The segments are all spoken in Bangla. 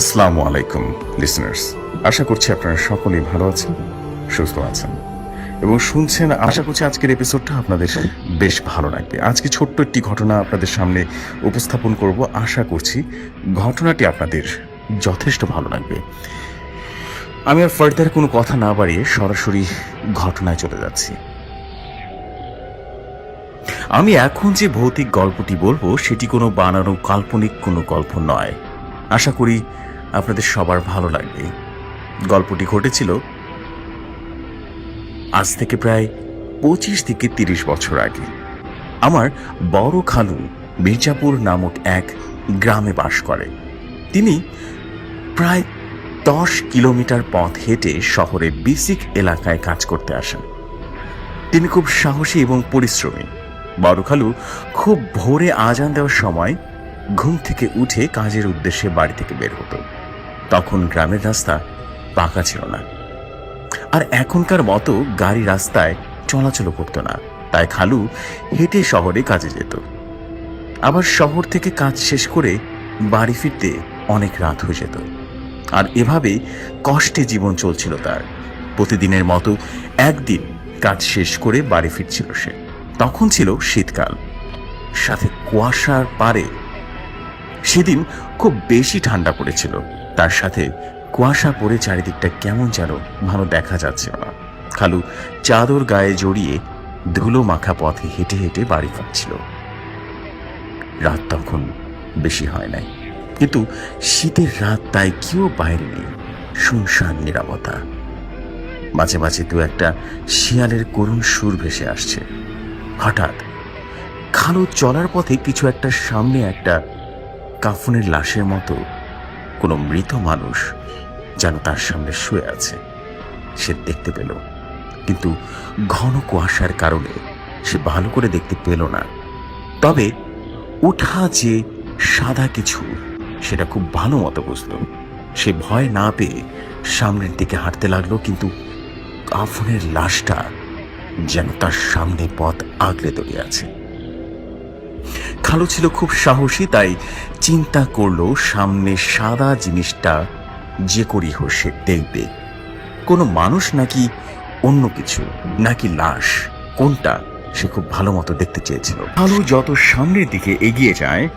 আসসালামু আলাইকুম লিসনার্স আশা করছি আপনারা সকলেই ভালো আছেন, সুস্থ আছেন। এবং শুনছেন, আশা করছি আজকের এপিসোডটা আপনাদের বেশ ভালো লাগবে। আজকে ছোট্ট একটি ঘটনা আপনাদের সামনে উপস্থাপন করব। আশা করছি ঘটনাটি আপনাদের যথেষ্ট ভালো লাগবে। আমি আর ফার্দার কোনো কথা না বাড়িয়ে সরাসরি ঘটনায় চলে যাচ্ছি। আমি এখন যে ভৌতিক গল্পটি বলব, সেটি কোনো বানানো কাল্পনিক কোনো গল্প নয়। আশা করি আপনাদের সবার ভালো লাগবে। গল্পটি ঘটেছিল আজ থেকে প্রায় পঁচিশ থেকে তিরিশ বছর আগে। আমার বড় খালু মির্জাপুর নামক এক গ্রামে বাস করে। তিনি প্রায় দশ কিলোমিটার পথ হেঁটে শহরে বেসিক এলাকায় কাজ করতে আসেন। তিনি খুব সাহসী এবং পরিশ্রমী। বড় খালু খুব ভোরে আজান দেওয়ার সময় ঘুম থেকে উঠে কাজের উদ্দেশ্যে বাড়ি থেকে বের হতো। তখন গ্রামের রাস্তা পাকা ছিল না। আর এখনকার মতো গাড়ি রাস্তায় চলাচল করতো না। তাই খালু হেঁটে শহরে কাজে যেত। আবার শহর থেকে কাজ শেষ করে বাড়ি ফিরতে অনেক রাত হয়ে যেত। আর এভাবে কষ্টে জীবন চলছিল তার। প্রতিদিনের মতো একদিন কাজ শেষ করে বাড়ি ফিরছিল সে। তখন ছিল শীতকাল। সাথে কুয়াশার পারে সেদিন খুব বেশি ঠান্ডা পড়েছিল। তার সাথে কুয়াশা পড়ে চারিদিকটা কেমন যেন ভালো দেখা যাচ্ছে। না খালু চাদর গায়ে জড়িয়ে ধুলো মাখা পথে হেঁটে হেঁটে বাড়ি ফিরছিল। রাত তখন বেশি হয় নাই। কিন্তু শীতের রাত তাই কেউ বাইরে নেই। শুনশান নিরাপত্তা। মাঝে মাঝে দু একটা শিয়ালের করুণ সুর ভেসে আসছে। হঠাৎ খালু চলার পথে কিছু একটা সামনে একটা কাফনের লাশের মতো কোনো মৃত মানুষ যেন তার সামনে শুয়ে আছে। সে দেখতে পেল, কিন্তু ঘন কুয়াশার কারণে সে ভালো করে দেখতে পেল না। তবে উঠা যে সাদা কিছু, সেটা খুব ভালো মতো বুঝল। সে ভয় না পেয়ে সামনের দিকে হাঁটতে লাগল, কিন্তু কাফনের লাশটা যেন তার সামনে পথ আগলে দাঁড়িয়ে আছে। খালু ছিল খুব সাহসী, তাই চিন্তা করল সামনে সাদা জিনিসটা যে করি হোক সে দেখবে। কোনো মানুষ নাকি অন্য কিছু, নাকি লাশ, কোনটা সে খুব ভালো মতো দেখতে চেয়েছিল। খালু যত সামনের দিকে এগিয়ে যায়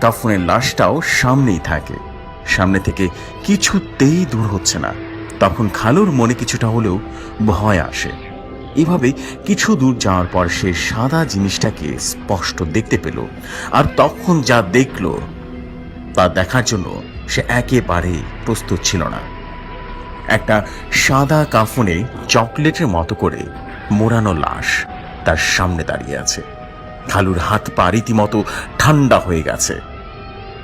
কাফনের লাশটাও সামনেই থাকে। সামনে থেকে কিছুতেই দূর হচ্ছে না। তখন খালুর মনে কিছুটা হলেও ভয় আসে। এভাবে কিছু দূর যাওয়ার পর সে সাদা জিনিসটাকে স্পষ্ট দেখতে পেল আর তখন যা দেখল তা দেখার জন্য সে একেবারে প্রস্তুত ছিল না। একটা সাদা কাফনে চকলেটের মতো করে মোড়ানো লাশ তার সামনে দাঁড়িয়ে আছে। খালুর হাত পা রীতিমতো ঠান্ডা হয়ে গেছে।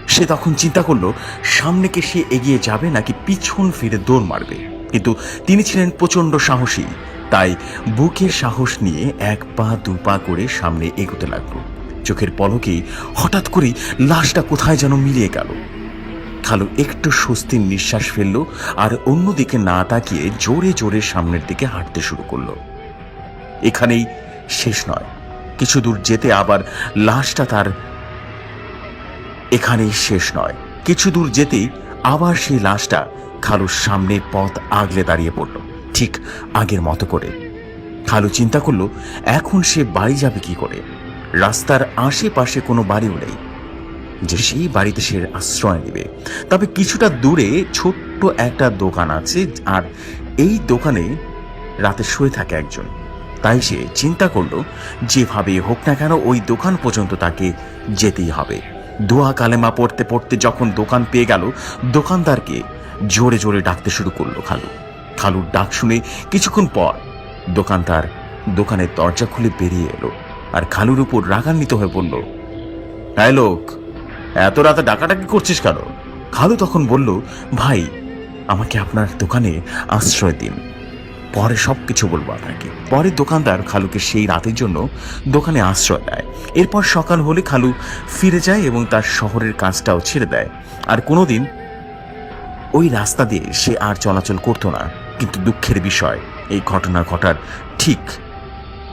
সে তখন চিন্তা করল, সামনে কি সে এগিয়ে যাবে নাকি পিছন ফিরে দৌড় মারবে? কিন্তু তিনি ছিলেন প্রচণ্ড সাহসী। তাই বুকের সাহস নিয়ে এক পা, দু পা করে সামনে এগোতে লাগল। চোখের পলকে হঠাৎ করে লাশটা কোথায় যেন মিলিয়ে গেল। খালু একটু স্বস্তির নিঃশ্বাস ফেলল আর অন্যদিকে না তাকিয়ে জোরে জোরে সামনের দিকে হাঁটতে শুরু করল। এখানেই শেষ নয়। কিছু দূর যেতে আবার লাশটা তার এখানেই শেষ নয়। কিছু দূর যেতেই আবার সেই লাশটা খালুর সামনে পথ আগলে দাঁড়িয়ে পড়ল। ঠিক আগের মতো করে। খালু চিন্তা করল, এখন সে বাড়ি যাবে কি করে? রাস্তার আশেপাশে কোনো বাড়িও নেই। যে সেই বাড়িতে সে আশ্রয় নেবে। তবে কিছুটা দূরে ছোট্ট একটা দোকান আছে, আর এই দোকানে রাতে শুয়ে থাকে একজন। তাই সে চিন্তা করল যেভাবে হোক না কেন ওই দোকান পর্যন্ত তাকে যেতেই হবে। দোয়া কালেমা পড়তে পড়তে যখন দোকান পেয়ে গেল, দোকানদারকে জোরে জোরে ডাকতে শুরু করল খালু। খালুর ডাক শুনে কিছুক্ষণ পর দোকানদার দোকানের দরজা খুলে বেরিয়ে এলো আর খালুর উপর রাগান্বিত হয়ে বলল হ্যাঁ লোক, এত রাতে ডাকাডাকি করছিস কেন? খালু তখন বলল, ভাই, আমাকে আপনার দোকানে আশ্রয় দিন। পরে সব কিছু বলব আপনাকে। পরে দোকানদার খালুকে সেই রাতের জন্য দোকানে আশ্রয় দেয়। এরপর সকাল হলে খালু ফিরে যায় এবং তার শহরের কাজটাও ছেড়ে দেয়। আর কোনোদিন ওই রাস্তা দিয়ে সে আর চলাচল করতো না। কিন্তু দুঃখের বিষয়। এই ঘটনা ঘটার ঠিক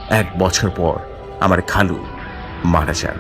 এক বছর পর আমার খালু মারা যান।